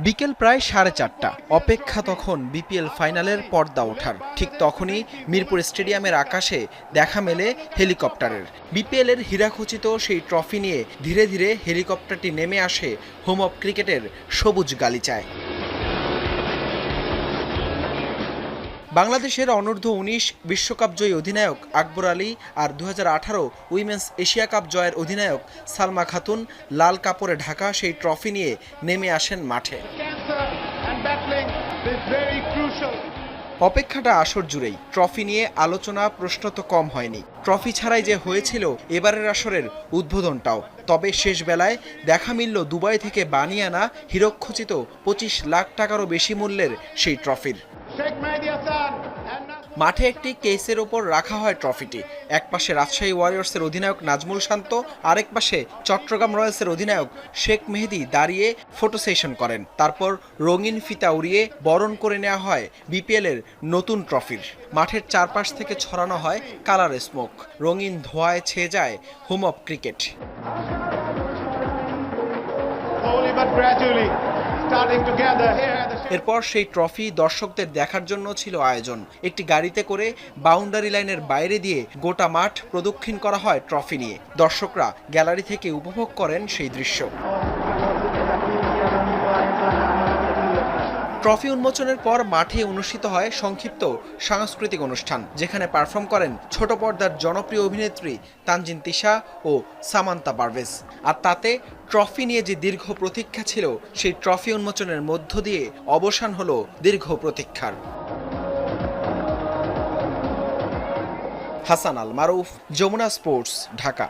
বিকেল প্রায় সাড়ে চারটা। অপেক্ষা তখন বিপিএল ফাইনালের পর্দা ওঠার। ঠিক তখনই মিরপুর স্টেডিয়ামের আকাশে দেখা মেলে হেলিকপ্টারের। বিপিএল এর হীরাখচিত সেই ট্রফি নিয়ে ধীরে ধীরে হেলিকপ্টারটি নেমে আসে হোম অফ ক্রিকেটের সবুজ গালিচায়। বাংলাদেশের অনূর্ধ্ব উনিশ বিশ্বকাপ জয়ী অধিনায়ক আকবর আলী আর দু হাজার আঠারো উইমেন্স এশিয়া কাপ জয়ের অধিনায়ক সালমা খাতুন লাল কাপড়ে ঢাকা সেই ট্রফি নিয়ে নেমে আসেন মাঠে। অপেক্ষাটা আসর জুড়েই। ট্রফি নিয়ে আলোচনা প্রশ্ন তো কম হয়নি। ট্রফি ছাড়াই যে হয়েছিল এবারের আসরের উদ্বোধনটাও। তবে শেষ বেলায় দেখা মিলল দুবাই থেকে বানিয়ে আনা হিরক্ষচিত পঁচিশ লাখ টাকারও বেশি মূল্যের সেই ট্রফির। মাঠে একটি কেসের ওপর রাখা হয় ট্রফিটি। এক পাশে রাজশাহী ওয়ারিয়র্সের অধিনায়ক নাজমুল শান্ত আরেক পাশে চট্টগ্রাম রয়্যালসের অধিনায়ক শেখ মেহেদি দাঁড়িয়ে ফটো সেশন করেন। তারপর রঙিন ফিতা উড়িয়ে বরণ করে নেওয়া হয় বিপিএল এর নতুন ট্রফির। মাঠের চারপাশ থেকে ছড়ানো হয় কালার স্মোক। রঙিন ধোঁয়ায় ছেয়ে যায় home of cricket. Starting to gather here এরপর সেই ট্রফি দর্শকদের দেখার জন্য ছিল আয়োজন। একটি গাড়িতে করে বাউন্ডারি লাইনের বাইরে দিয়ে গোটা মাঠ প্রদক্ষিণ করা হয় ট্রফি নিয়ে। দর্শকরা গ্যালারি থেকে উপভোগ করেন সেই দৃশ্য। ট্রফি উন্মোচনের পর মাঠে অনুষ্ঠিত হয় সংক্ষিপ্ত সাংস্কৃতিক অনুষ্ঠান, যেখানে পারফর্ম করেন ছোট পর্দার জনপ্রিয় অভিনেত্রী তানজিন তিশা ও সামান্তা পারভেজ। আর তাতে ট্রফি নিয়ে যে দীর্ঘ প্রতীক্ষা ছিল, সেই ট্রফি উন্মোচনের মধ্য দিয়ে অবসান হলো দীর্ঘ প্রতীক্ষার। হাসান আল মারুফ, যমুনা স্পোর্টস, ঢাকা।